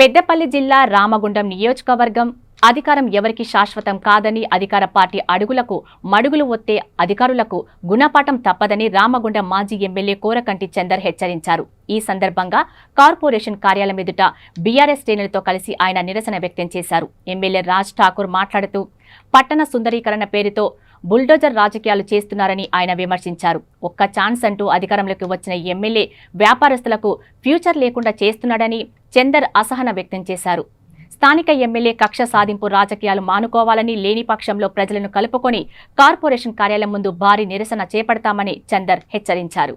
పెద్దపల్లి జిల్లా రామగుండం నియోజకవర్గం. అధికారం ఎవరికి శాశ్వతం కాదని అధికార పార్టీ అడుగులకు మడుగులు ఒత్తే అధికారులకు గుణపాఠం తప్పదని రామగుండం మాజీ ఎమ్మెల్యే కోరకంటి చందర్ హెచ్చరించారు. ఈ సందర్భంగా కార్పొరేషన్ కార్యాలయం ఎదుట బీఆర్ఎస్ శ్రేణులతో కలిసి ఆయన నిరసన వ్యక్తం చేశారు. ఎమ్మెల్యే రాజ్ ఠాకూర్ మాట్లాడుతూ పట్టణ సుందరీకరణ పేరుతో బుల్డోజర్ రాజకీయాలు చేస్తున్నారని ఆయన విమర్శించారు. ఒక్క ఛాన్స్ అంటూ అధికారంలోకి వచ్చిన ఎమ్మెల్యే వ్యాపారస్తులకు ఫ్యూచర్ లేకుండా చేస్తున్నాడని చందర్ అసహన వ్యక్తం చేశారు. స్థానిక ఎమ్మెల్యే కక్ష సాధింపు రాజకీయాలు మానుకోవాలని లేని పక్షంలో ప్రజలను కలుపుకొని కార్పొరేషన్ కార్యాలయం ముందు భారీ నిరసన చేపడతామని చందర్ హెచ్చరించారు.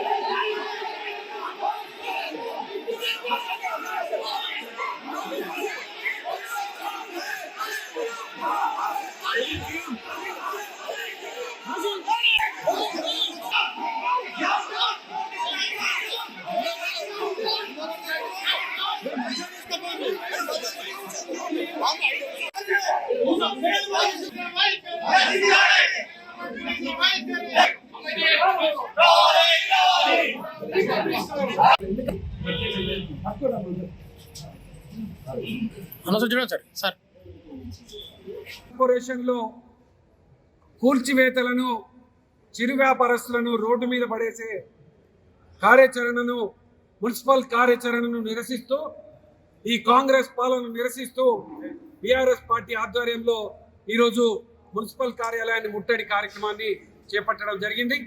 Sir sir. కార్పొరేషన్లో కూల్చివేతలను చిరు వ్యాపారస్తులను రోడ్డు మీద పడేసే కార్యాచరణను మున్సిపల్ కార్యాచరణను నిరసిస్తూ ఈ కాంగ్రెస్ పాలన నిరసిస్తూ బీఆర్ఎస్ పార్టీ ఆధ్వర్యంలో ఈరోజు మున్సిపల్ కార్యాలయాన్ని ముట్టడి కార్యక్రమాన్ని చేపట్టడం జరిగింది.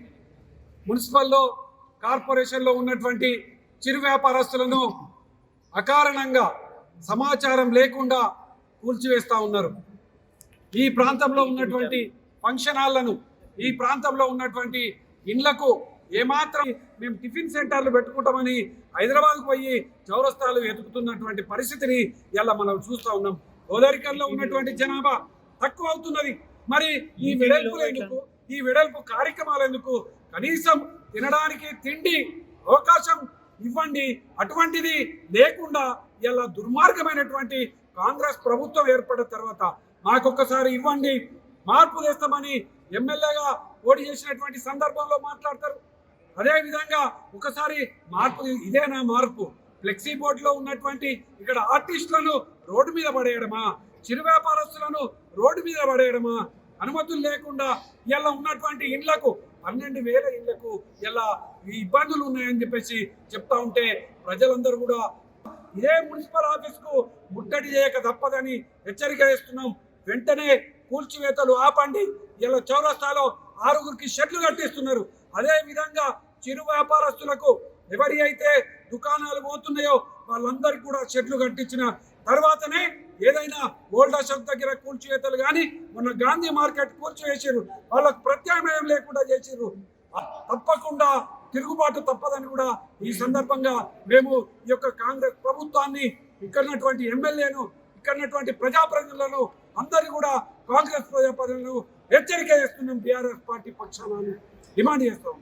మున్సిపల్లో కార్పొరేషన్లో ఉన్నటువంటి చిరు వ్యాపారస్తులను అకారణంగా సమాచారం లేకుండా కూల్చివేస్తూ ఉన్నారు. ఈ ప్రాంతంలో ఉన్నటువంటి ఫంక్షన్ హాళ్ళను ఈ ప్రాంతంలో ఉన్నటువంటి ఇండ్లకు ఏమాత్రం మేము టిఫిన్ సెంటర్లు పెట్టుకుంటామని హైదరాబాద్కు పోయి చౌరస్తాలు వెతుకుతున్నటువంటి పరిస్థితిని ఇలా మనం చూస్తూ ఉన్నాం. గోదావరికల్లో ఉన్నటువంటి జనాభా తక్కువ అవుతున్నది. మరి ఈ వెడల్పులు ఎందుకు? ఈ వెడల్పు కార్యక్రమాలు ఎందుకు? కనీసం తినడానికి తిండి అవకాశం ఇవ్వండి. అటువంటిది లేకుండా ఇలా దుర్మార్గమైనటువంటి కాంగ్రెస్ ప్రభుత్వం ఏర్పడిన తర్వాత మాకొక్కసారి ఇవ్వండి. మార్పు తెస్తామని ఎమ్మెల్యేగా పోటీ చేసినటువంటి సందర్భంలో మాట్లాడతారు. అదే విధంగా ఒకసారి మార్పు ఇదేనా మార్పు. ఫ్లెక్సీ బోర్డులో ఉన్నటువంటి ఇక్కడ ఆర్టిస్టులను రోడ్డు మీద పడేయడమా? చిరు వ్యాపారస్తులను రోడ్డు మీద పడేయడమా? అనుమతులు లేకుండా ఇలా ఉన్నటువంటి ఇండ్లకు పన్నెండు వేల ఇండ్లకు ఇలా ఇబ్బందులు ఉన్నాయని చెప్పేసి చెప్తా ఉంటే ప్రజలందరూ కూడా ఇదే మున్సిపల్ ఆఫీస్కు ముట్టడి చేయక తప్పదని హెచ్చరిక చేస్తున్నాం. వెంటనే కూల్చివేతలు ఆపండి. ఇలా చౌరస్తాలో ఆరుగురికి షెడ్లు కట్టిస్తున్నారు. అదే విధంగా చిరు వ్యాపారస్తులకు ఎవరి అయితే దుకాణాలు పోతున్నాయో వాళ్ళందరికీ కూడా చెట్లు కట్టించిన తర్వాతనే ఏదైనా ఓల్డ్ అశోక్ దగ్గర కూల్చివేతలు కానీ మొన్న గాంధీ మార్కెట్ కూల్చివేసారు వాళ్ళకు ప్రత్యామ్నాయం లేకుండా చేసారు తప్పకుండా తిరుగుబాటు తప్పదని కూడా ఈ సందర్భంగా మేము ఈ యొక్క కాంగ్రెస్ ప్రభుత్వాన్ని ఇక్కడున్నటువంటి ఎమ్మెల్యేను ఇక్కడున్నటువంటి ప్రజాప్రతినిధులను అందరి కూడా కాంగ్రెస్ ప్రజాప్రతినిధులను హెచ్చరిక చేస్తున్నాం బీఆర్ఎస్ పార్టీ పక్షాలను డిమాండ్ చేస్తాం